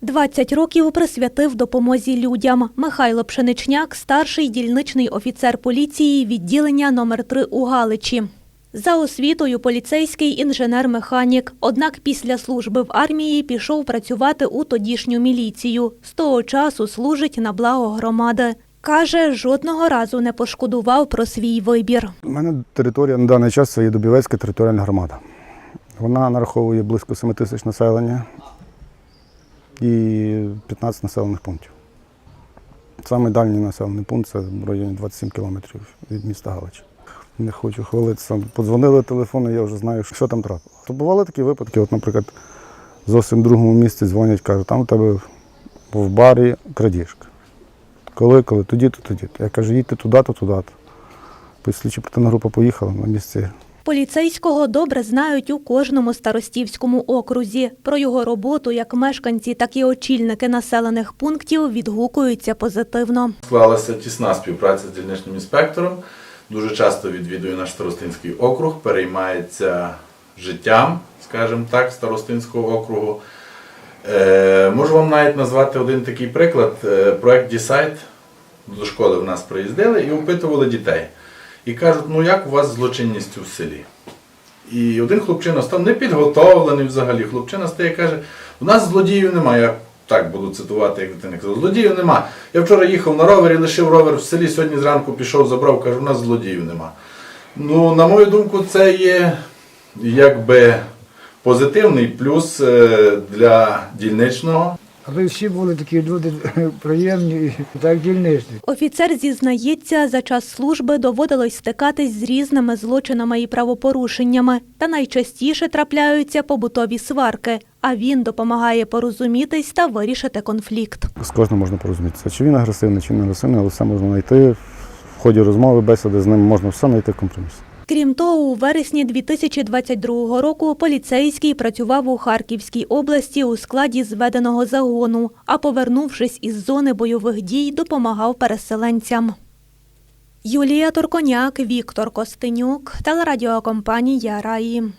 20 років присвятив допомозі людям. Михайло Пшеничняк – старший дільничний офіцер поліції відділення номер 3 у Галичі. За освітою поліцейський інженер-механік. Однак після служби в армії пішов працювати у тодішню міліцію. З того часу служить на благо громади. Каже, жодного разу не пошкодував про свій вибір. У мене територія на даний час це є Дубівецька територіальна громада. Вона нараховує близько 7 тисяч населення і 15 населених пунктів. Самий дальній населений пункт це в районі 27 кілометрів від міста Галич. Не хочу хвалитися. Подзвонили телефони, я вже знаю, що там трапило. То бували такі випадки, от, наприклад, зовсім в другому місці дзвонять, кажуть, там у тебе в барі крадіжка. Коли, коли, тоді, то тоді. Я кажу, їдьте туди, то туди. то Слідчо оперативна група поїхала на місце. Поліцейського добре знають у кожному старостівському окрузі. Про його роботу як мешканці, так і очільники населених пунктів відгукуються позитивно. Склалася тісна співпраця з дільничним інспектором. Дуже часто відвідує наш старостинський округ, переймається життям, скажімо так, старостинського округу. Е, можу вам навіть назвати один такий приклад. Е, проект Дісайт до школи в нас приїздили і опитували дітей. І кажуть, ну як у вас з злочинністю в селі? І один хлопчина став непідготовлений взагалі. Хлопчина стає і каже: у нас злодіїв немає. Я так буду цитувати, як дитина казав, злодіїв нема. Я вчора їхав на ровері, лишив ровер в селі, сьогодні зранку пішов, забрав, кажу, у нас злодіїв нема. Ну, на мою думку, це є якби позитивний плюс е, для дільничного. Аби всі були такі люди приємні і так дільничні. Офіцер зізнається, за час служби доводилось стикатись з різними злочинами і правопорушеннями, та найчастіше трапляються побутові сварки. А він допомагає порозумітись та вирішити конфлікт. З кожним можна порозумітися, чи він агресивний, чи не агресивний, але все можна знайти. В ході розмови, бесіди з ним можна все знайти компроміс. Крім того, у вересні 2022 року поліцейський працював у Харківській області у складі зведеного загону, а повернувшись із зони бойових дій, допомагав переселенцям. Юлія Торконяк, Віктор Костенюк, телерадіокомпанія Раї.